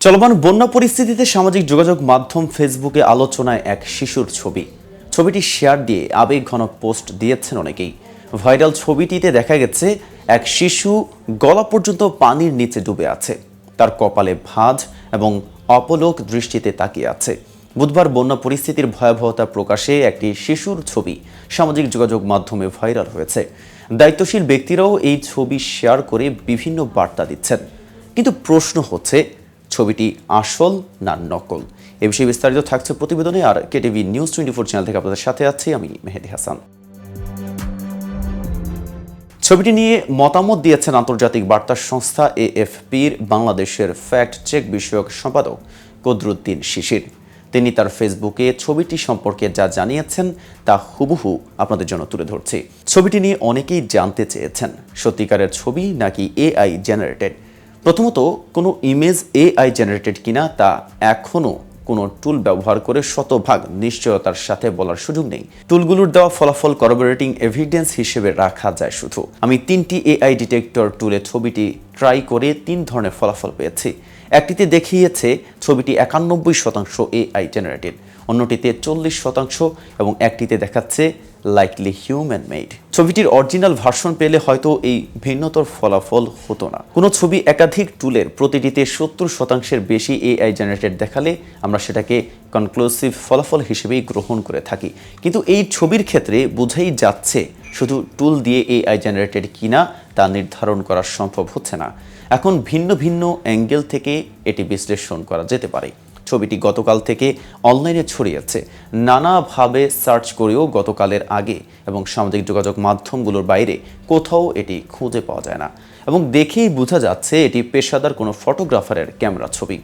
চলমান বন্যা পরিস্থিতিতে সামাজিক যোগাযোগ মাধ্যম ফেসবুকে আলোচনায় এক শিশুর ছবি। ছবিটি শেয়ার দিয়ে আবেগ ঘন পোস্ট দিয়েছেন অনেকেই। ভাইরাল ছবিটিতে দেখা গেছে, এক শিশু গলা পর্যন্ত পানির নিচে ডুবে আছে। তার কপালে ভাঁজ এবং অপলোক দৃষ্টিতে তাকিয়ে আছে। বুধবার বন্যা পরিস্থিতির ভয়াবহতা প্রকাশে একটি শিশুর ছবি সামাজিক যোগাযোগ মাধ্যমে ভাইরাল হয়েছে। দায়িত্বশীল ব্যক্তিরাও এই ছবি শেয়ার করে বিভিন্ন বার্তা দিচ্ছেন। কিন্তু প্রশ্ন হচ্ছে ছবিটি আসল না নকল? এ বিষয়ে বিস্তারিত থাকছে প্রতিবেদনে আর KTV news twenty four channel থেকে আপনাদের সাথে আছি আমি মেহেদি হাসান। ছবিটি নিয়ে মতামত দিয়েছেন আন্তর্জাতিক বার্তা সংস্থা এএফপির বাংলাদেশের ফ্যাক্ট চেক বিষয়ক সম্পাদক কদরুদ্দিন শিশির। তিনি তার ফেসবুকে ছবিটি সম্পর্কে যা জানিয়েছেন তা হুবহু আপনাদের জন্য তুলে ধরছি। ছবিটি নিয়ে অনেকেই জানতে চেয়েছেন, সত্যিকারের ছবি নাকি এআই জেনারেটেড প্রথমত, কোনো ইমেজ এআই জেনারেটেড কিনা তা এখনও কোনো টুল ব্যবহার করে শতভাগ নিশ্চয়তার সাথে বলার সুযোগ নেই। টুলগুলোর দেওয়া ফলাফল করবোরেটিং এভিডেন্স হিসেবে রাখা যায় শুধু। আমি তিনটি এআই ডিটেক্টর টুলে ছবিটি ট্রাই করে তিন ধরনের ফলাফল পেয়েছি। একটিতে দেখিয়েছে ছবিটি একানব্বই শতাংশ এআই জেনারেটেড অন্যটিতে চল্লিশ শতাংশ এবং একটিতে দেখাচ্ছে লাইকলি হিউম্যান মেড ছবিটির অরিজিনাল ভার্সন পেলে হয়তো এই ভিন্নতর ফলাফল হতো না। কোনো ছবি একাধিক টুলের প্রতিটিতে সত্তর শতাংশের বেশি এআই জেনারেটেড দেখালে আমরা সেটাকে কনক্লুসিভ ফলাফল হিসেবেই গ্রহণ করে থাকি। কিন্তু এই ছবির ক্ষেত্রে বোঝাই যাচ্ছে শুধু টুল দিয়ে এআই জেনারেটেড কিনা তা নির্ধারণ করা সম্ভব হচ্ছে না। এখন ভিন্ন ভিন্ন অ্যাঙ্গেল থেকে এটি বিশ্লেষণ করা যেতে পারে। ছবিটি গতকাল থেকে অনলাইনে ছড়িয়েছে। নানাভাবে সার্চ করেও গতকালের আগে এবং সামাজিক যোগাযোগ মাধ্যমগুলোর বাইরে কোথাও এটি খুঁজে পাওয়া যায় না। এবং দেখেই বোঝা যাচ্ছে এটি পেশাদার কোনো ফটোগ্রাফারের ক্যামেরা ছবি।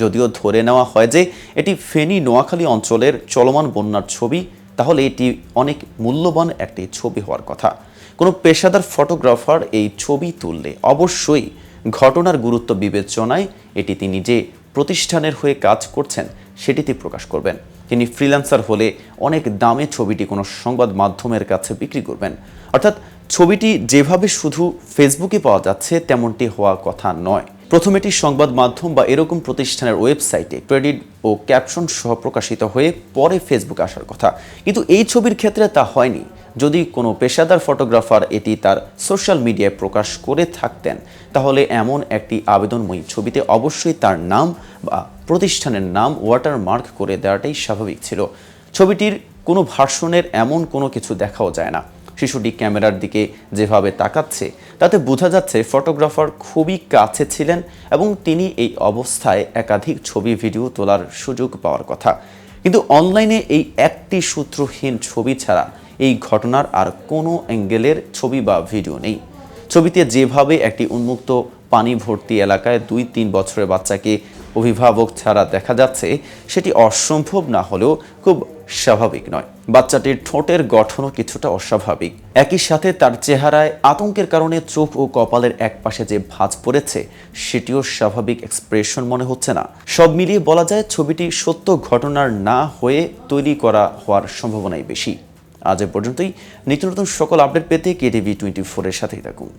যদিও ধরে নেওয়া হয় যে এটি ফেনী নোয়াখালী অঞ্চলের চলমান বন্যার ছবি তাহলে এটি অনেক মূল্যবান একটি ছবি হওয়ার কথা। কোনো পেশাদার ফটোগ্রাফার এই ছবি তুললে অবশ্যই ঘটনার গুরুত্ব বিবেচনায় এটি তিনি যে প্রতিষ্ঠানের হয়ে কাজ করছেন, সেটিতে প্রকাশ করবেন। তিনি ফ্রিল্যান্সার হলে অনেক দামে ছবিটি কোনো সংবাদ মাধ্যমের কাছে বিক্রি করবেন। অর্থাৎ ছবিটি যেভাবে শুধু ফেসবুকে পাওয়া যাচ্ছে, তেমনটি হওয়া কথা নয়। প্রথম এটি সংবাদ মাধ্যম বা এরকম প্রতিষ্ঠানের ওয়েবসাইটে ক্রেডিট ও ক্যাপশন সহ প্রকাশিত হয়ে পরে ফেসবুকে আসার কথা। কিন্তু এই ছবির ক্ষেত্রে তা হয়নি। যদি কোনো পেশাদার ফটোগ্রাফার এটি তার সোশ্যাল মিডিয়ায় প্রকাশ করে থাকতেন, তাহলে এমন একটি আবেদনময়ী ছবিতে অবশ্যই তার নাম বা প্রতিষ্ঠানের নাম ওয়াটারমার্ক করে দেওয়াটাই স্বাভাবিক ছিল। ছবিটির কোনো ভার্সনের এমন কোনো কিছু দেখাও যায় না। শিশুটি ক্যামেরার দিকে যেভাবে তাকাচ্ছে, তাতে বোঝা যাচ্ছে ফটোগ্রাফার খুবই কাছে ছিলেন এবং তিনি এই অবস্থায় একাধিক ছবি, ভিডিও তোলার সুযোগ পাওয়ার কথা। কিন্তু অনলাইনে এই একটি সূত্রহীন ছবি ছাড়া এই ঘটনার আর কোনো অ্যাঙ্গেলের ছবি বা ভিডিও নেই। ছবিতে যেভাবে একটি উন্মুক্ত পানি ভর্তি এলাকায় দুই তিন বছরের বাচ্চাকে অভিভাবক ছাড়া দেখা যাচ্ছে সেটি অসম্ভব না হলেও খুব স্বাভাবিক নয়। বাচ্চাটির ঠোঁটের গঠনও কিছুটা অস্বাভাবিক। একই সাথে তার চেহারায় আতঙ্কের কারণে চোখ ও কপালের একপাশে যে ভাঁজ পড়েছে, সেটিও স্বাভাবিক এক্সপ্রেশন মনে হচ্ছে না। সব মিলিয়ে বলা যায় ছবিটি সত্য ঘটনার না হয়ে তৈরি করা হওয়ার সম্ভাবনাই বেশি। আজ এ পর্যন্তই। নিত্য নতুন সকল আপডেট পেতে কেটিভি টোয়েন্টি ফোরের সাথেই থাকুন।